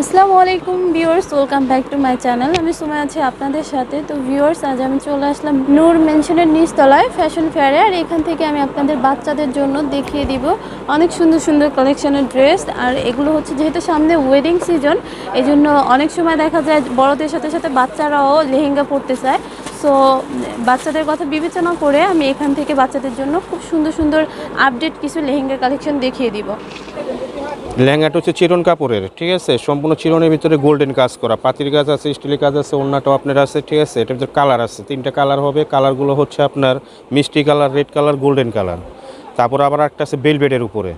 আসসালামু আলাইকুম viewers, welcome back to my channel. আমি সময় আছি আপনাদের সাথে। তো ভিউয়ার্স, আজ আমি চলে আসলাম নূর মেনশনের নিচতলায় ফ্যাশন ফেয়ারে, আর এখান থেকে আমি আপনাদের বাচ্চাদের জন্য দেখিয়ে দিব অনেক সুন্দর সুন্দর কালেকশনের ড্রেস। আর এগুলো হচ্ছে যেহেতু সামনে ওয়েডিং সিজন এই জন্য অনেক সময় দেখা যায় বড়দের সাথে সাথে বাচ্চারাও লেহেঙ্গা পরতে চায়। সো বাচ্চাদের কথা বিবেচনা করে আমি এখান থেকে বাচ্চাদের জন্য খুব সুন্দর সুন্দর আপডেট কিছু লেহেঙ্গা কালেকশন দেখিয়ে দিব। লেহেঙ্গাটা হচ্ছে চিরন কাপড়ের ঠিক আছে? সম্পূর্ণ চিরনের ভিতরে গোল্ডেন কাজ করা। পাতির কাজ আছে স্টিলের কাজ আছে অন্যটাও আপনার আছে ঠিক আছে? এটার ভিতরে কালার আছে। তিনটা কালার হবে। কালারগুলো হচ্ছে আপনার মিষ্টি colour red colour golden colour তারপর আবার একটা আছে বেলবেডের উপরে।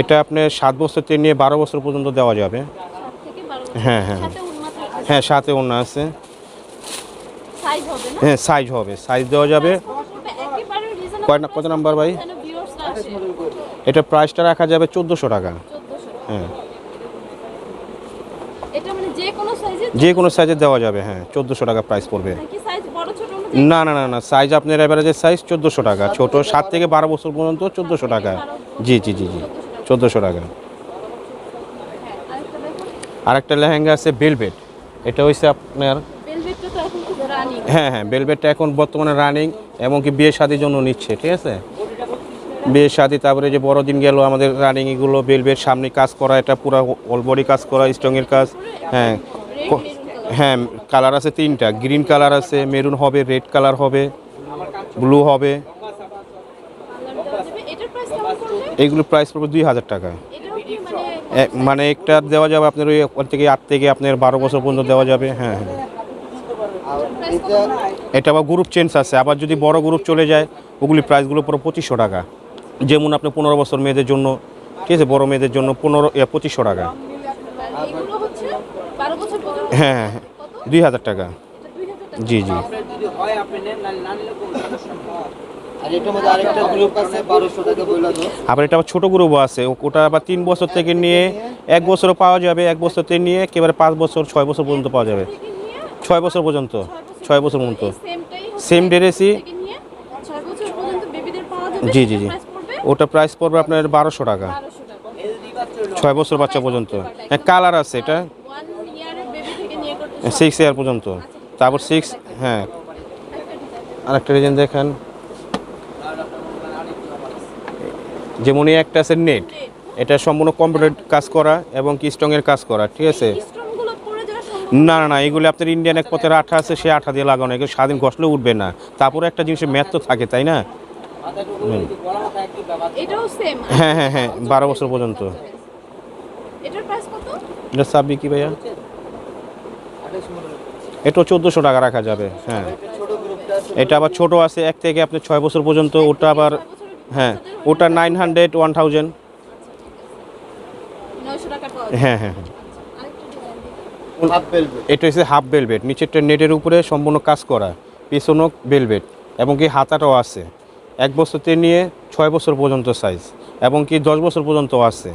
এটা আপনার সাত বছর থেকে নিয়ে বারো বছর পর্যন্ত দেওয়া যাবে। হ্যাঁ হ্যাঁ। হ্যাঁ সাথে অন্য আছে। হ্যাঁ সাইজ হবে সাইজ দেওয়া যাবে। কত নাম্বার ভাই। এটা প্রাইসটা রাখা যাবে চোদ্দোশো টাকা। হ্যাঁ। মানে যে কোনো সাইজে দেওয়া যাবে হ্যাঁ চোদ্দোশো টাকা প্রাইস পড়বে। অনুযায়ী না না না না সাইজ আপনার অ্যাভারেজের সাইজ চোদ্দোশো টাকা। ছোট সাত থেকে বারো বছর পর্যন্ত চোদ্দোশো টাকা। জি জি জি জি চোদ্দোশো টাকা। হ্যাঁ আরেকটা লেহেঙ্গা আছে বেলভেট এটা হচ্ছে আপনার হ্যাঁ হ্যাঁ বেলভেটটা এখন বর্তমানে রানিং এবং কি বিয়ে শাদির জন্য নিচ্ছে ঠিক আছে? বিয়ে শাদি তারপরে যে বড়দিন গেল আমাদের রানিং এগুলো বেলভেট সামনে কাজ করা এটা পুরো অলবডি কাজ করা স্ট্রংয়ের কাজ হ্যাঁ। হ্যাঁ কালার আছে তিনটা গ্রিন কালার আছে মেরুন হবে রেড কালার হবে ব্লু হবে। এটার প্রাইস পড়বে? এইগুলো প্রাইস পড়বে দুই হাজার টাকা। মানে একটা দেওয়া যাবে আপনার ওই থেকে আট থেকে আপনার বারো বছর পর্যন্ত দেওয়া যাবে হ্যাঁ হ্যাঁ। এটা আবার গ্রুপ চেঞ্জ আছে, আবার যদি বড় গ্রুপ চলে যায়, ওগুলি প্রাইসগুলো পুরো পঁচিশশো টাকা। যেমন আপনি পনেরো বছর মেয়েদের জন্য, ঠিক আছে, বড় মেয়েদের জন্য পনেরো পঁচিশশো টাকা। আর এগুলো হচ্ছে 12 বছর পর্যন্ত হ্যাঁ হ্যাঁ হ্যাঁ দুই হাজার টাকা এটা 2000 টাকা জি জি আবার এটা আবার ছোটো গ্রুপও আছে। ওটা আবার তিন বছর থেকে নিয়ে এক বছরও পাওয়া যাবে, এক বছর থেকে নিয়ে একেবারে পাঁচ বছর, ছয় বছর পর্যন্ত পাওয়া যাবে। ছয় বছর পর্যন্ত, ছয় বছর পর্যন্ত। সেম ড্রেসই থেকে নিয়ে 6 বছর পর্যন্ত বেবিদের পাওয়া যাবে জি জি জি। ওটা প্রাইস পড়বে আপনার বারোশো টাকা। ছয় বছর বাচ্চা পর্যন্ত। কালার আছে এটা। 1 ইয়ারের বেবি থেকে নিয়ে করতে সিক্স ইয়ার পর্যন্ত। তারপর সিক্স হ্যাঁ। আরেকটা ডিজাইন দেখেন। যেমন এই একটা আছে নেট এটা সম্পূর্ণ কম্পিউটার কাজ করা এবং কি স্ট্রংয়ের কাজ করা ঠিক আছে? না না না এগুলো আপনার ইন্ডিয়ান এক পথের আঠা আছে সে আঠা দিয়ে লাগানো এগুলো স্বাধীন ঘষলে উঠবে না। তারপরে একটা জিনিসের ম্যাথ তো থাকে তাই না? হ্যাঁ হ্যাঁ হ্যাঁ বারো বছর পর্যন্ত। এটার প্রাইস কত? এটা সাবি কি ভাইয়া? এটাও চোদ্দোশো টাকা রাখা যাবে হ্যাঁ। এটা আবার ছোট আছে এক থেকে আপনি ছয় বছর পর্যন্ত ওটা আবার হ্যাঁ ওটা নাইন হান্ড্রেড ওয়ান থাউজেন্ড 900 টাকা পাওয়া যায়। হ্যাঁ হ্যাঁ হ্যাঁ। এটা হচ্ছে হাফ বেলভেট নিচেরটা নেটের উপরে সম্পূর্ণ কাজ করা পিছনও বেলভেট এবং কি হাতাটাও আছে। এক বছর থেকে নিয়ে ছয় বছর পর্যন্ত সাইজ এবং কি দশ বছর পর্যন্ত আছে।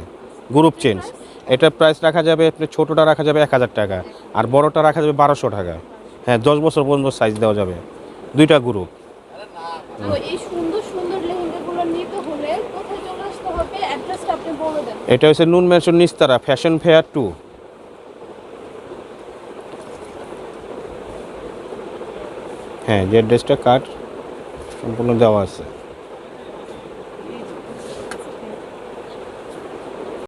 গ্রুপ চেঞ্জ এটা প্রাইস রাখা যাবে আপনি ছোটোটা রাখা যাবে এক হাজার টাকা আর বড়টা রাখা যাবে বারোশো টাকা। হ্যাঁ দশ বছর পর্যন্ত সাইজ দেওয়া যাবে। দুইটা গ্রুপ তো এই সুন্দর সুন্দর লেহেঙ্গাগুলো নিতে হলে কোথায় চলে আসতে হবে অ্যাড্রেসটা আপনি বলে দেন এটা হচ্ছে নুন ম্যানশন নিস্তারা ফ্যাশন ফেয়ার টু হ্যাঁ যে ড্রেসটা কাট সম্পূর্ণ দেওয়া আছে।